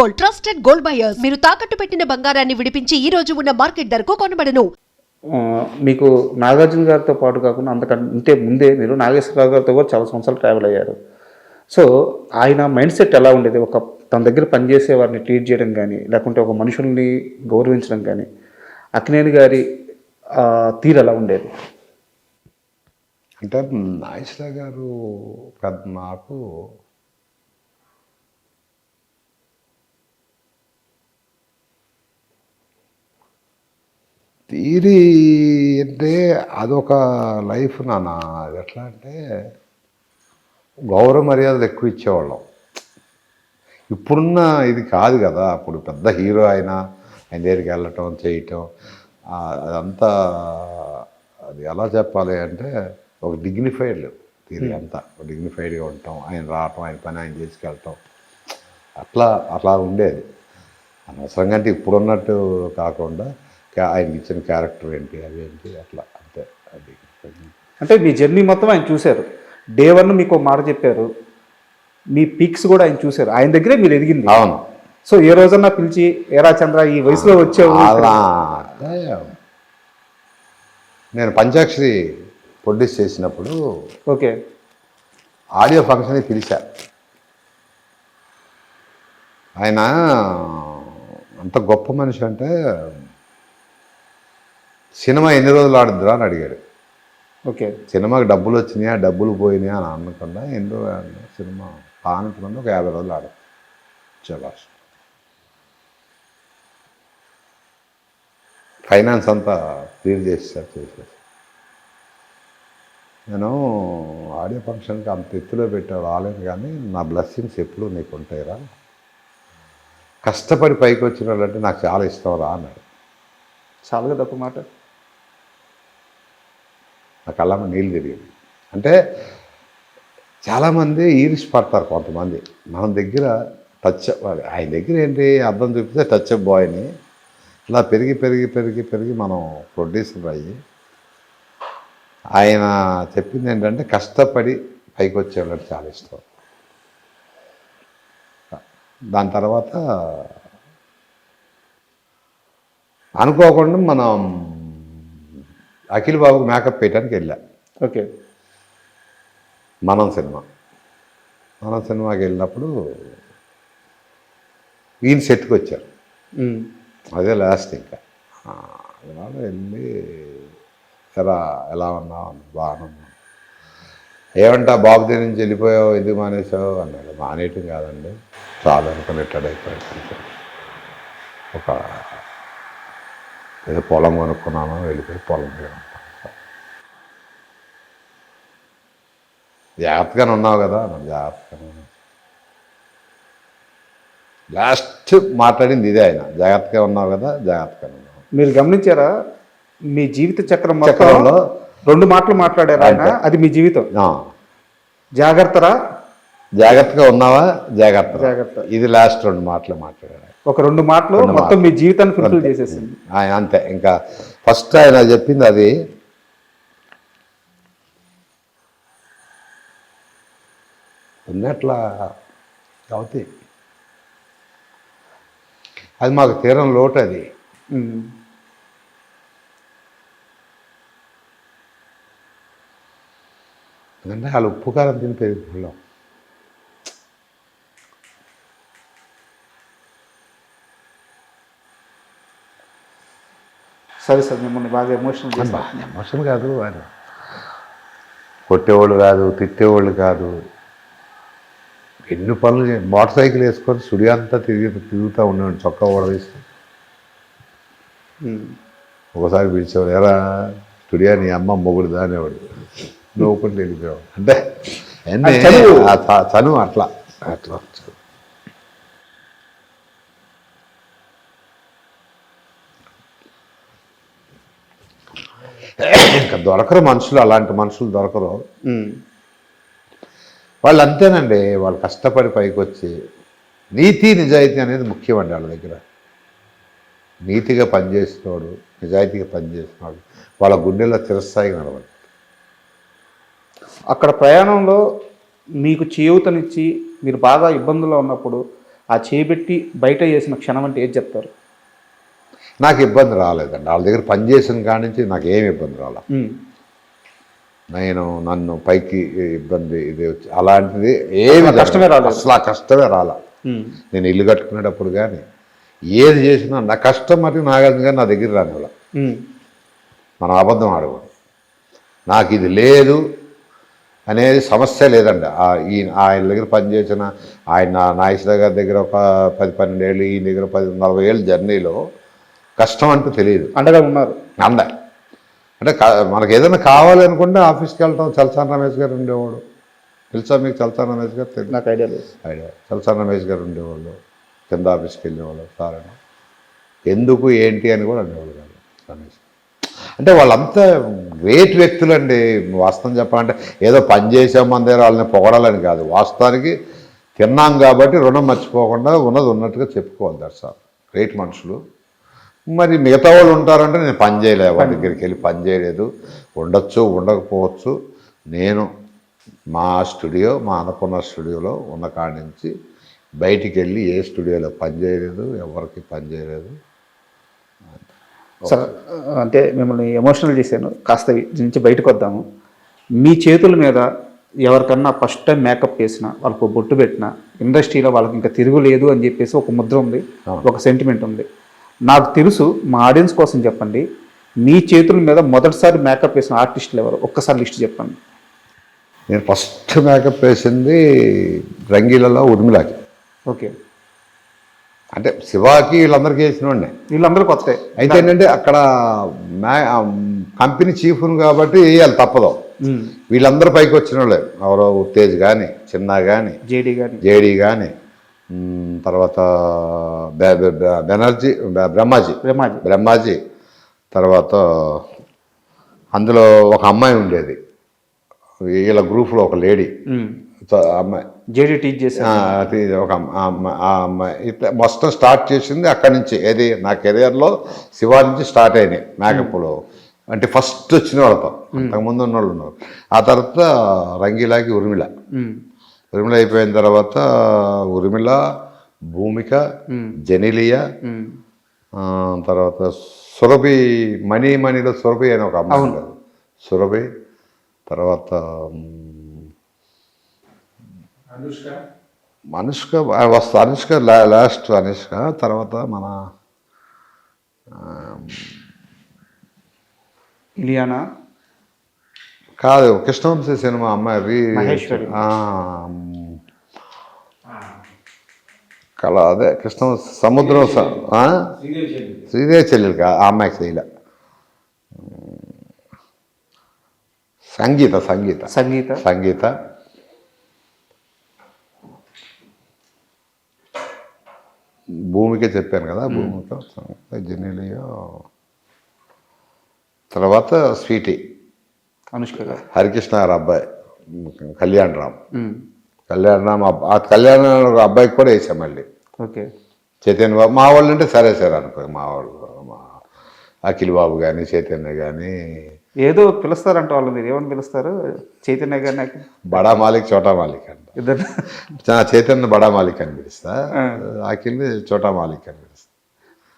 Gold trusted gold buyers. మీరు తాకట్టు పెట్టిన బంగారాన్ని విడిపించి ఈ రోజు ఉన్న మార్కెట్ ధరకు కొనబడను. మీకు నాగార్జున గారితో పాటు కాకుండా అంతకంటే ముందే మీరు నాగేశ్వరరావు గారితో కూడా చాలా సంవత్సరాలు ట్రావెల్ అయ్యారు. సో ఆయన మైండ్ సెట్ ఎలా ఉండేది? ఒక తన దగ్గర పనిచేసే వారిని ట్రీట్ చేయడం కానీ లేకుంటే ఒక మనుషుల్ని గౌరవించడం కానీ అక్కినేని గారి తీరు ఎలా ఉండేది? అంటే నాగేశ్వర గారు పెద్ద తీరి అంటే అదొక లైఫ్ నాన్న. అది ఎట్లా అంటే గౌరవ మర్యాదలు ఎక్కువ ఇచ్చేవాళ్ళం. ఇప్పుడున్న ఇది కాదు కదా. అప్పుడు పెద్ద హీరో అయినా ఆయన దగ్గరికి వెళ్ళటం చేయటం అదంతా అది ఎలా చెప్పాలి అంటే ఒక డిగ్నిఫైడ్ తీరి అంతా. ఒక డిగ్నిఫైడ్గా ఉండటం ఆయన రావటం ఆయన పని ఆయన చేసుకెళ్ళటం. అట్లా అట్లా ఉండేది. అనవసరంగా అంటే ఇప్పుడున్నట్టు కాకుండా ఆయనకి ఇచ్చిన క్యారెక్టర్ ఏంటి అవి ఏంటి అట్లా అంతే. అది అంటే మీ జర్నీ మొత్తం ఆయన చూశారు. డే వన్ మీకు ఒక మాట చెప్పారు. మీ పీక్స్ కూడా ఆయన చూశారు. ఆయన దగ్గరే మీరు ఎదిగింది. అవును. సో ఏ రోజన్నా పిలిచి ఏరా చంద్ర ఈ వయసులో వచ్చావు నేను పంచాక్షరి ప్రొడ్యూస్ చేసినప్పుడు ఓకే. ఆడియో ఫంక్షన్కి పిలిచా. ఆయన అంత గొప్ప మనిషి అంటే సినిమా ఎన్ని రోజులు ఆడుద్దురా అని అడిగాడు. ఓకే. సినిమాకి డబ్బులు వచ్చినాయా డబ్బులు పోయినాయా అని అనకుండా ఎన్ని రోజులు సినిమా పానంతమంది ఒక యాభై రోజులు ఆడ చలాస్ ఫైనాన్స్ అంతా క్లియర్ చేసేసారు చేసేసి నేను ఆడియో ఫంక్షన్కి అంత ఎత్తులో పెట్టా రాలేను కానీ నా బ్లెస్సింగ్స్ ఎప్పుడు నీకు ఉంటాయిరా. కష్టపడి పైకి వచ్చిన వాళ్ళంటే నాకు చాలా ఇష్టం రా అన్నాడు. చాలా తప్పు మాట. నా కళ్ళమ్మ నీళ్ళు తిరిగింది. అంటే చాలామంది ఈరిష్ పడతారు కొంతమంది. మన దగ్గర టచ్ ఆయన దగ్గర ఏంటి అర్థం చూపిస్తే టచ్ బాయ్ని ఇలా పెరిగి పెరిగి పెరిగి పెరిగి మనం ప్రొడ్యూసర్ అయ్యి ఆయన చెప్పింది ఏంటంటే కష్టపడి పైకి వచ్చేవాళ్ళకి చాలా ఇష్టం. దాని తర్వాత అనుకోకుండా మనం అఖిల్ బాబుకి మేకప్ వేయడానికి వెళ్ళా. ఓకే. మనం సినిమా. మనం సినిమాకి వెళ్ళినప్పుడు ఈయన సెట్కి వచ్చారు. అదే లాస్ట్ ఇంకా. ఇవాళ వెళ్ళి ఎలా ఎలా ఉన్నావు? అన్న బాగున్నా ఏమంటా బాబు దగ్గర నుంచి వెళ్ళిపోయావు ఎందుకు మానేసావు అన్నాడు. మానేయటం కాదండి. చాలు అనుకుని కొంచెం. ఒక ఏదో పొలం కొనుక్కున్నాను వెళ్ళిపోయి పొలం ఉంటాను జాగ్రత్తగానే ఉన్నావు కదా జాగ్రత్తగానే. లాస్ట్ మాట్లాడింది ఇదే ఆయన జాగ్రత్తగా ఉన్నావు కదా జాగ్రత్తగా ఉన్నావు. మీరు గమనించారా? మీ జీవిత చక్రం చక్రంలో రెండు మాటలు మాట్లాడారు ఆయన. అది మీ జీవితం. జాగ్రత్తరా? జాగ్రత్తగా ఉన్నావా? జాగ్రత్త జాగ్రత్త. ఇది లాస్ట్ రెండు మాటలు మాట్లాడాడు ఒక రెండు మాటలు మొత్తం. మీ జీవితాన్ని ఫుల్ఫిల్ చేసేసింది. ఆయన అంతే. ఇంకా ఫస్ట్ ఆయన చెప్పింది అది ఉన్నట్లా అవుతాయి. అది మాకు తీరం లోటు అది. ఎందుకంటే వాళ్ళు ఉప్పు కారం తిని పెరిగిపోయాం సరే సార్ మిమ్మల్ని బాగా ఎమోషనల్ చేశారు ఎమోషన్ కాదు ఆయన కొట్టేవాళ్ళు కాదు తిట్టేవాళ్ళు కాదు. ఎన్ని పనులు మోటార్ సైకిల్ వేసుకొని సుడి అంతా తిరిగి తిరుగుతూ ఉండేవాడు చొక్కా ఓడదీసి ఉమ్. ఒకసారి పిలిచేవాడు ఎరా స్టుడియో నీ అమ్మ మొగుడుదా అనేవాడు. నవ్వుకుంటూ వెళ్ళిపోయాడు అంటే అన్నీ అది చనువు. ఆ చ- చనువు అట్లా. అట్లా. ఇంకా దొరకరు మనుషులు అలాంటి మనుషులు దొరకరు. వాళ్ళు అంతేనండి వాళ్ళు కష్టపడి పైకి వచ్చి నీతి నిజాయితీ అనేది ముఖ్యమండి వాళ్ళ దగ్గర. నీతిగా పనిచేసినోడు నిజాయితీగా పనిచేసినోడు వాళ్ళ గుండెల్లో చిరస్థాయిగా నడవాలి అక్కడ ప్రయాణంలో మీకు చేయూతనిచ్చి మీరు బాగా ఇబ్బందుల్లో ఉన్నప్పుడు ఆ చేయబెట్టి బయట చేసిన క్షణం అంటే ఏది చెప్తారు? నాకు ఇబ్బంది రాలేదండి వాళ్ళ దగ్గర పనిచేసిన కాడి నుంచి నాకు ఏమి ఇబ్బంది రాలే. నేను నన్ను పైకి ఇబ్బంది ఇది వచ్చి అలాంటిది ఏమి కష్టమే రాలేదు. అసలు ఆ కష్టమే రాలా. నేను ఇల్లు కట్టుకునేటప్పుడు కానీ ఏది చేసినా నా కష్టం మరి నాగార్జున గారు నా దగ్గర రానివ్వాల. మనం అబద్ధం ఆడకూడదు నాకు ఇది లేదు అనేది సమస్య లేదండి ఆ ఈ ఆయన దగ్గర పనిచేసిన ఆయన నాగేశ్వర గారి దగ్గర ఒక పది పన్నెండు ఏళ్ళు ఈయన దగ్గర పది నలభై ఏళ్ళు జర్నీలో కష్టం అంటూ తెలియదు. అండగా ఉన్నారు. అంద అంటే మనకి ఏదైనా కావాలి అనుకుంటే ఆఫీస్కి వెళ్తాం చలసాని రమేష్ గారు ఉండేవాడు. తెలుసా మీకు చలసాని రమేష్ గారు? తెలుసు నాకు ఐడియా లేదు. ఐడియా. చలసాని రమేష్ గారు ఉండేవాళ్ళు. కింద ఆఫీస్కి వెళ్ళేవాళ్ళు సార్ అని ఎందుకు ఏంటి అని కూడా అనేవాళ్ళు కాదు రమేష్. అంటే వాళ్ళంతా గ్రేట్ వ్యక్తులండి. వాస్తవం చెప్పాలంటే ఏదో పని చేసాం మన దగ్గర వాళ్ళని పొగడాలని కాదు. వాస్తవానికి తిన్నాం కాబట్టి రుణం మర్చిపోకుండా ఉన్నది ఉన్నట్టుగా చెప్పుకోవాలి ఆల్ గ్రేట్ మనుషులు. మరి మిగతా వాళ్ళు ఉంటారంటే నేను పని చేయలేదు వాళ్ళ దగ్గరికి వెళ్ళి పని చేయలేదు. ఉండొచ్చు ఉండకపోవచ్చు. నేను మా స్టూడియో మా అన్నపూర్ణ స్టూడియోలో ఉన్న కాడి నుంచి బయటికి వెళ్ళి ఏ స్టూడియోలో పని చేయలేదు ఎవరికి పని చేయలేదు. సార్ అంటే మిమ్మల్ని ఎమోషనల్ చేశాను. కాస్త నుంచి బయటకు వద్దాము. మీ చేతుల మీద ఎవరికన్నా ఫస్ట్ టైం మేకప్ వేసిన వాళ్ళకు బొట్టు పెట్టిన ఇండస్ట్రీలో వాళ్ళకి ఇంకా తిరుగులేదు అని చెప్పేసి ఒక ముద్ర ఉంది. ఒక సెంటిమెంట్ ఉంది. నాకు తెలుసు మా ఆడియన్స్ కోసం చెప్పండి. మీ చేతుల మీద మొదటిసారి మేకప్ వేసిన ఆర్టిస్టులు ఎవరు? ఒక్కసారి లిస్ట్ చెప్పండి. నేను ఫస్ట్ మేకప్ వేసింది రంగీలలో ఉర్మిళకి ఓకే. అంటే శివాకి వీళ్ళందరికీ వేసినోడినే. వీళ్ళందరూ కొత్త. అయితే ఏంటంటే అక్కడ మ్యా కంపెనీ చీఫ్ను కాబట్టి వేయాలి తప్పదు. వీళ్ళందరూ పైకి వచ్చిన వాళ్ళే ఎవరో ఉత్తేజ్ కానీ చిన్న కానీ జేడీ గాని. జేడీ కానీ తర్వాత బెనర్జీ బ్రహ్మాజీ. బ్రహ్మాజీ. బ్రహ్మాజీ. తర్వాత అందులో ఒక అమ్మాయి ఉండేది. వీళ్ళ గ్రూప్లో ఒక లేడీ. అమ్మాయి. జేడీ టీచ్ అది ఒక ఆ అమ్మాయి. ఇట్లా మొత్తం స్టార్ట్ చేసింది అక్కడి నుంచి. ఏది? నా కెరియర్లో శివా నుంచి స్టార్ట్ అయినాయి మేకప్లో. అంటే ఫస్ట్ వచ్చిన వాళ్ళతో. అంతకుముందు ఉన్న వాళ్ళు ఉన్నారు. ఆ తర్వాత రంగీలాకి ఉర్మిళ. ఉర్మిళ అయిపోయిన తర్వాత ఉర్మిళ భూమిక జెనిలియా తర్వాత సురభి మణి మణిలో సురభి అని ఒక అమ్మాయి ఉండేది. సురభి తర్వాత అనుష్క. వస్తా అనుష్క లా- లాస్ట్ అనుష్క తర్వాత మన ఇలియానా. కాదు కృష్ణవంశీ సినిమా అమ్మాయి రీ- కళ అదే కృష్ణ సముద్రం? శ్రీదేవి చెల్లెలు కా ఆ అమ్మాయికి చేయలే సంగీత సంగీత. సంగీత. సంగీత. భూమికే చెప్పాను కదా భూమిక సంగీత జెనీలియో. తర్వాత స్వీటీ. అనుష్క హరికృష్ణ గారి అబ్బాయి కళ్యాణ్ రామ్. కళ్యాణ్ రామ్ ఆ కళ్యాణ్ రామ్ అబ్బాయికి కూడా వేసాం మళ్ళీ. ఓకే. చైతన్య బాబు మా వాళ్ళు అంటే సరే సరే అనుకో మా వాళ్ళు మా అఖిల్ బాబు కానీ చైతన్య కానీ ఏదో పిలుస్తారంట వాళ్ళు మీరు ఏమని పిలుస్తారు? చైతన్య గారిని బడా మాలిక్ చోటా మాలిక్ అంట. ఇద్దరు చైతన్య బడా మాలిక్ అని పిలుస్తా. అఖిల్ చోటా మాలిక్ అని